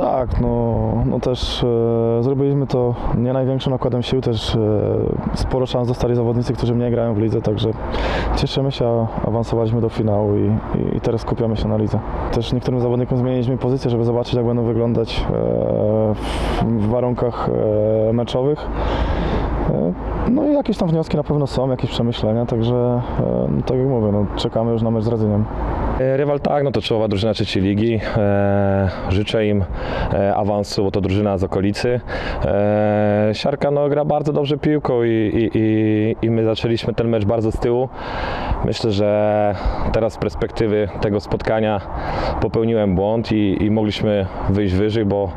Tak, no, no też e, zrobiliśmy to nie największym nakładem sił, też e, sporo szans dostali zawodnicy, którzy nie grają w lidze, także cieszymy się, awansowaliśmy do finału i, i, i teraz skupiamy się na lidze. Też niektórym zawodnikom zmieniliśmy pozycję, żeby zobaczyć jak będą wyglądać e, w, w warunkach e, meczowych. E, No i jakieś tam wnioski na pewno są, jakieś przemyślenia, także e, no, tak jak mówię, no, czekamy już na mecz z Radzyniem. E, Rywal tak, no to czołowa drużyna trzeciej ligi. E, życzę im e, awansu, bo to drużyna z okolicy. Siarka no, gra bardzo dobrze piłką i, i, i, i my zaczęliśmy ten mecz bardzo z tyłu. Myślę, że teraz z perspektywy tego spotkania popełniłem błąd i, i mogliśmy wyjść wyżej, bo,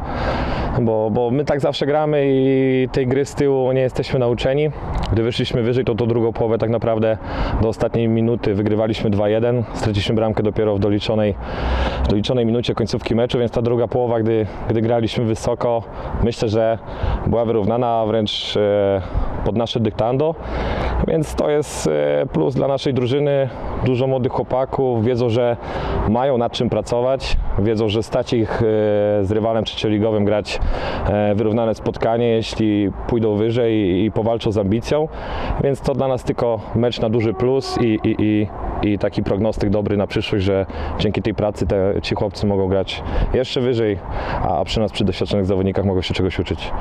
bo, bo my tak zawsze gramy i tej gry z tyłu nie jesteśmy nauczeni. Gdy wyszliśmy wyżej, to tą drugą połowę tak naprawdę do ostatniej minuty wygrywaliśmy 2-1. Straciliśmy bramkę dopiero w doliczonej, w doliczonej minucie końcówki meczu, więc ta druga połowa, gdy, gdy graliśmy wysoko, myślę, że była wyrównana, wręcz e, pod nasze dyktando. Więc to jest e, plus dla naszej drużyny. Dużo młodych chłopaków, wiedzą, że mają nad czym pracować, wiedzą, że stać ich e, z rywalem trzecioligowym grać e, wyrównane spotkanie, jeśli pójdą wyżej i, powalczą z ambicją. Więc to dla nas tylko mecz na duży plus i, i, i, i taki prognostyk dobry na przyszłość, że dzięki tej pracy te, ci chłopcy mogą grać jeszcze wyżej, a przy nas, przy doświadczonych zawodnikach mogą się czegoś uczyć.